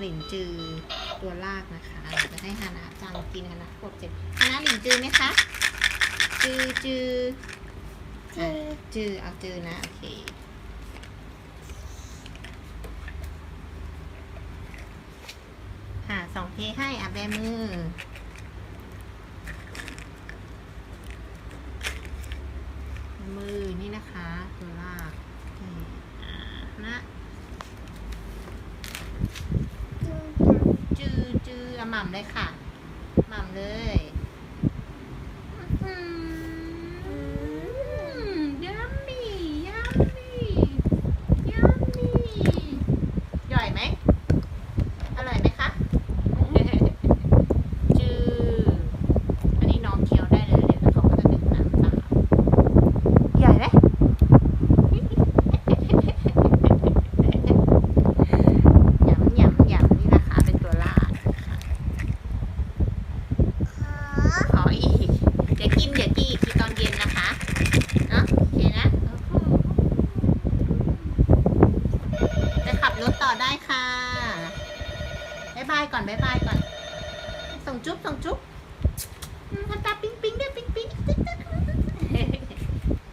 หลินจือตัวลากนะคะเราจะให้ฮานาจังกินฮานาขวบเจ็ดฮานาหลินจือไหมคะ จือจือจือจือเอาจือนะ โอเคค่ะสองเพให้อะแบมือมือนี่นะคะ ตัวลากนี่อ่านะ จือ จือจืออะห ม่ำเลยค่ะ หม่ำเลยอืมยัมมี่ยัมมี่ยัมมี่ย่อยไหม อร่อยไหมคะ จือ อันนี้น้องเคี้ยวได้เลยเดี๋ยวเขาก็จะดื่มน้ำตามใหญ่ไหม ยำยำยำนี่นะคะ เป็นตัวลาดนะคะ ขอ ขออีก เดี๋ยวกินเดี๋ยวกินอีกทีตอนเย็นนะคะเนาะโอเคนะจะขับ รถต่อได้ค่ะบ๊ายบายก่อนบ๊ายบายก่อน ส่งจุ๊บส่งจุ๊บอืมทำตาปิ๊งปิ๊งด้ปิ๊ง